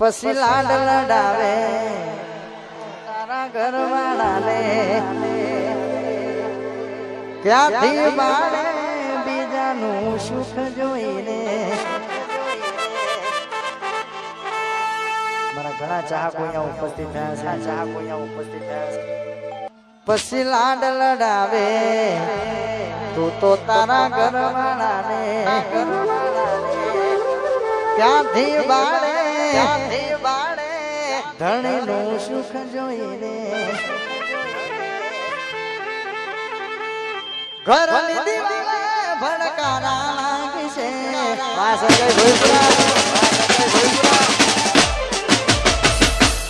પછી લાડ લડાવે તારા ઘરવાળાને. ક્યાંથી બાળે બીજાનું સુખ જોઈને? ઉપસ્થિત થયા છે. ચાહકો અહીંયા ઉપસ્થિત થયા છે. પછી લાડ લડાવે તું તો તારા ઘરવાળાને ઘરવાળાને. ક્યાંથી બાળે ત્યાંથી બાણે ધણી નું સુખ જોઈને ઘરની દીવાલે ભડકારા લાગશે વાસરે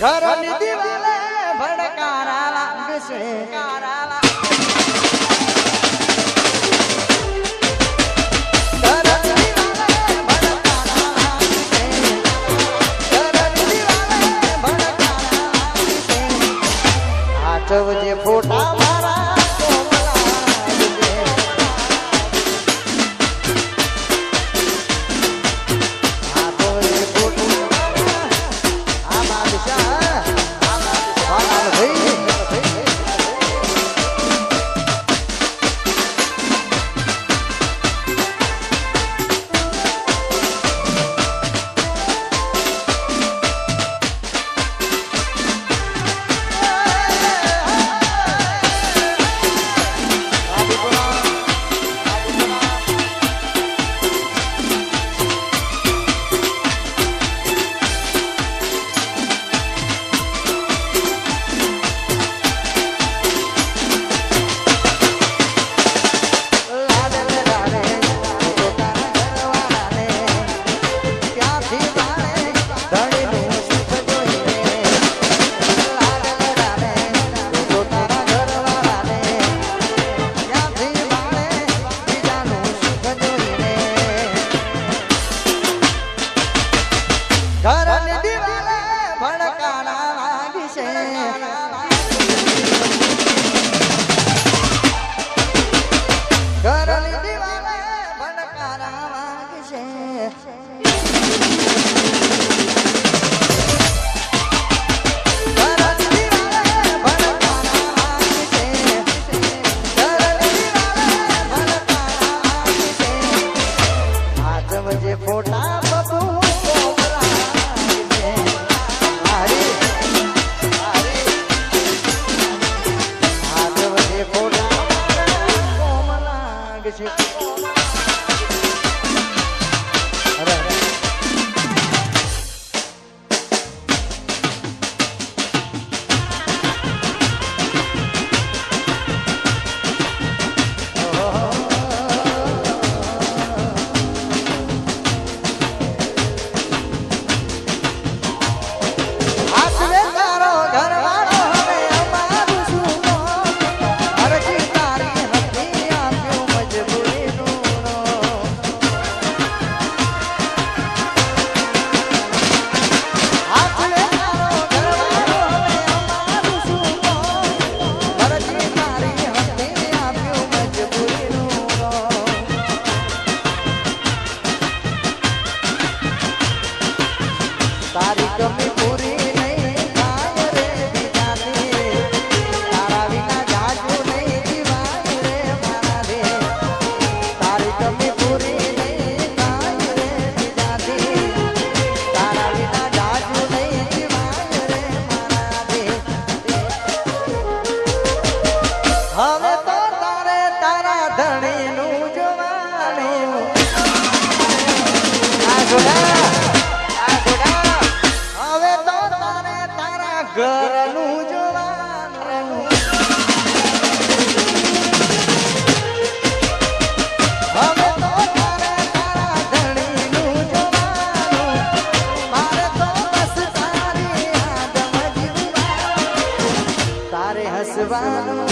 ઘરની લાગશે 吧。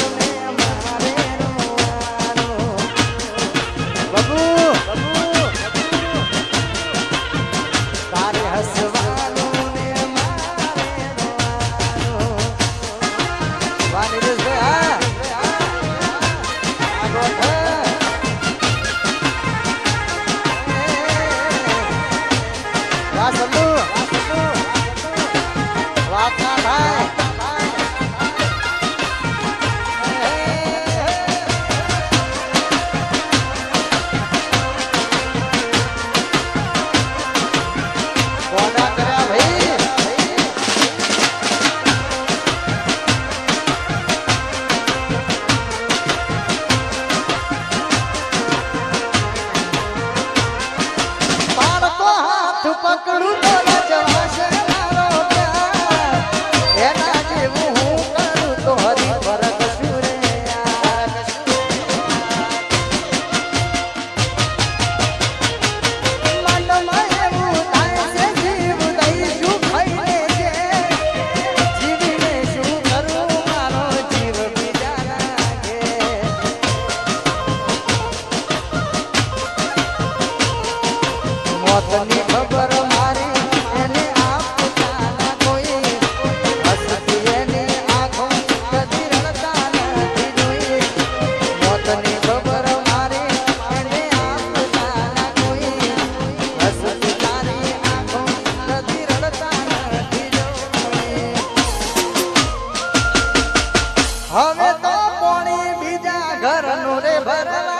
no de barba.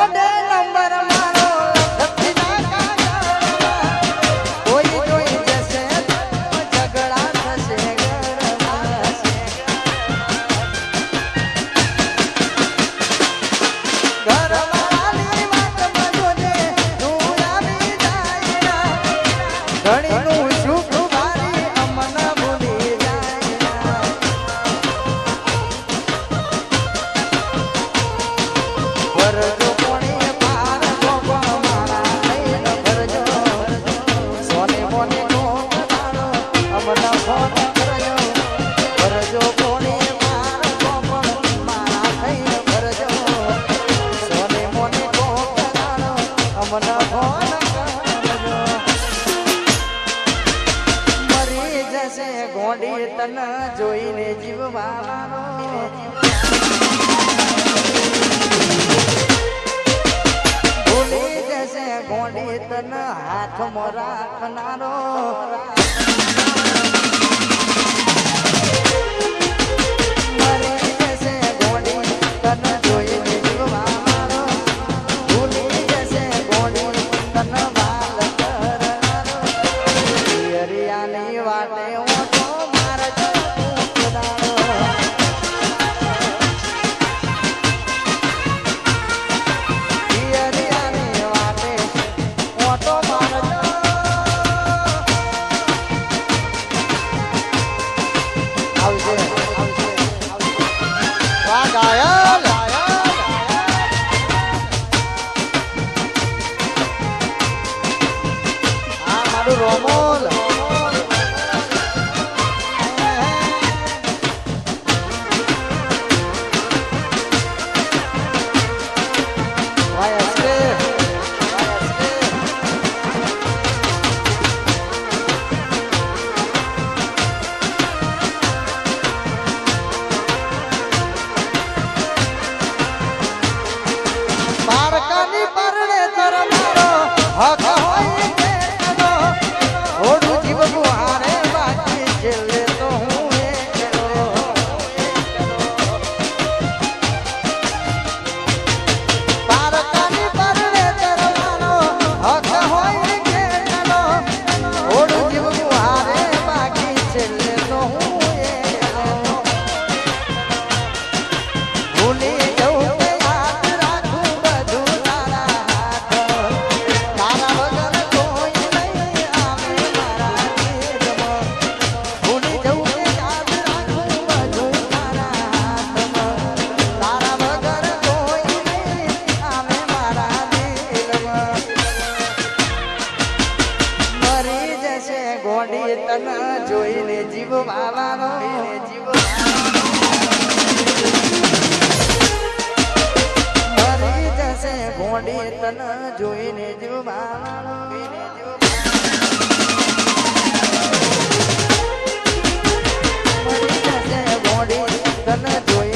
Sunday. મારું રોમોલ. ઘડીએ તન જોઈને જીવવા વાળો મરી જશે મોડી તન જોઈને જીવવા વાળો મરી જશે ઘોડી તને જોઈ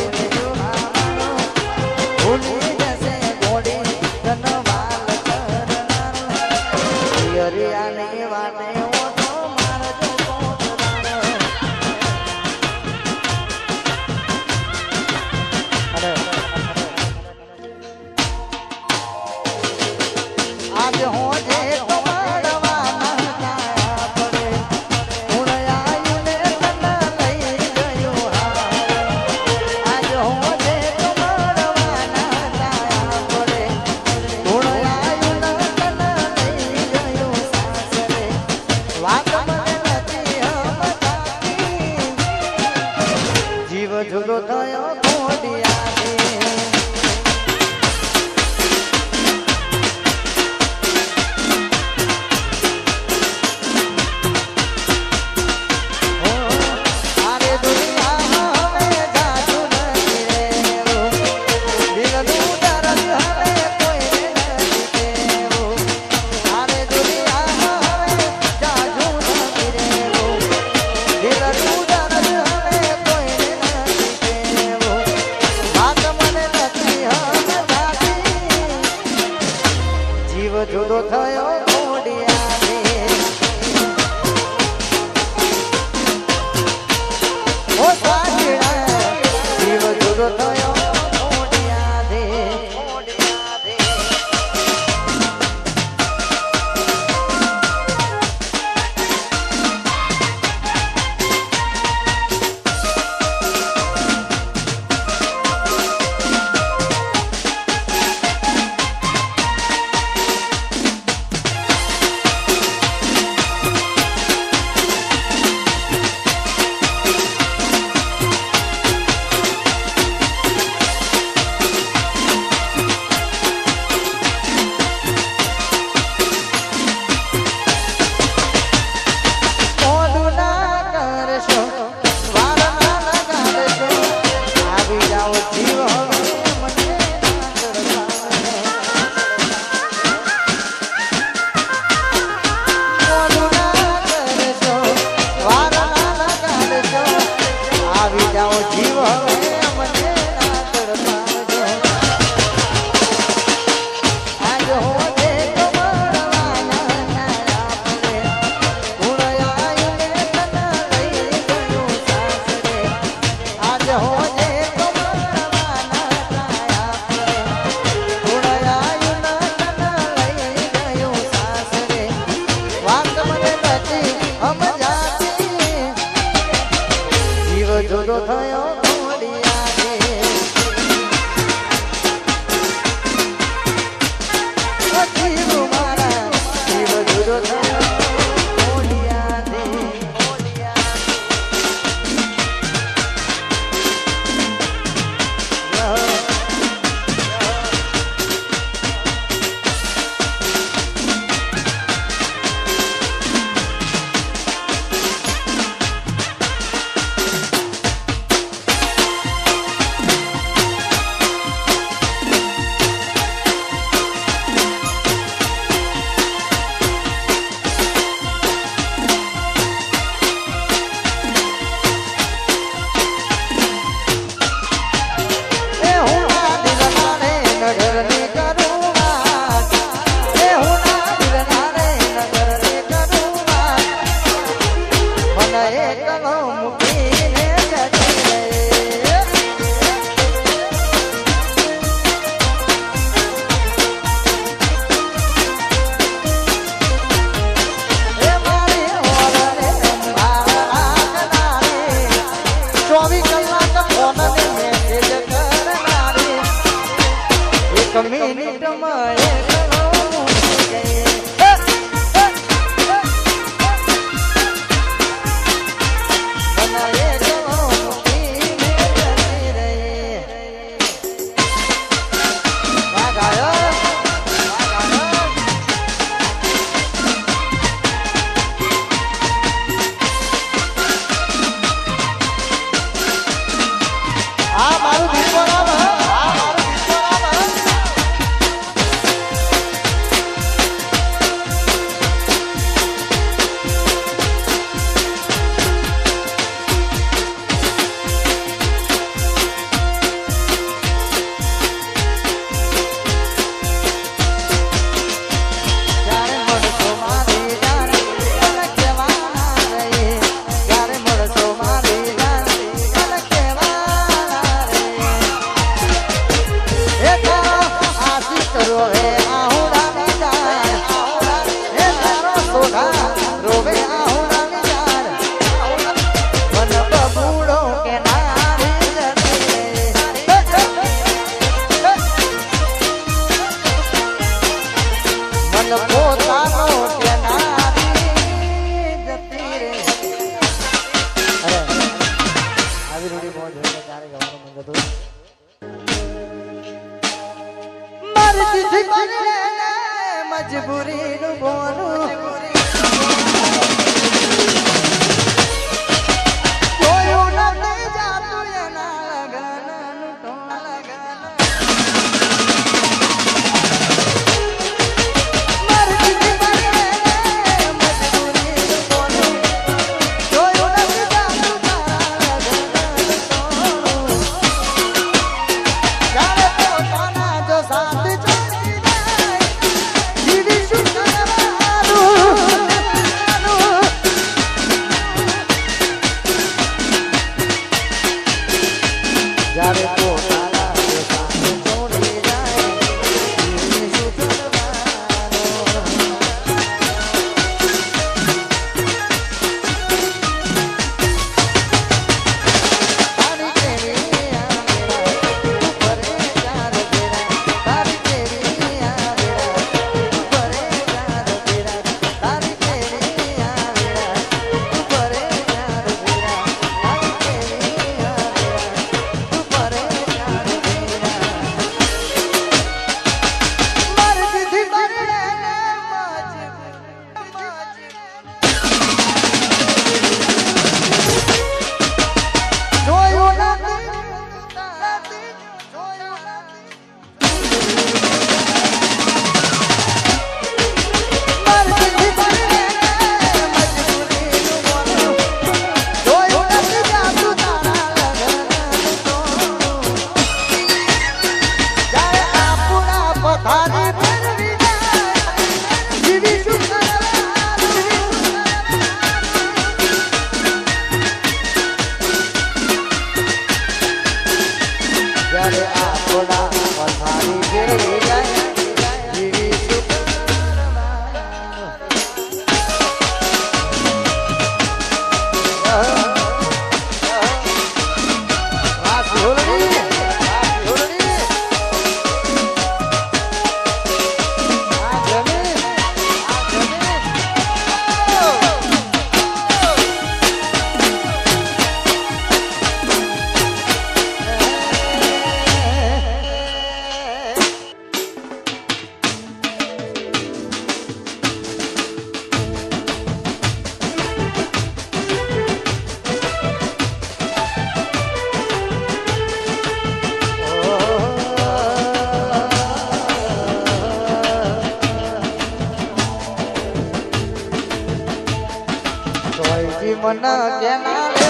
જોઈજી મન કેના રે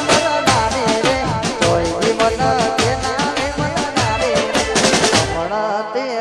નારે રે જોઈજી મન કેના રે હમણાં તે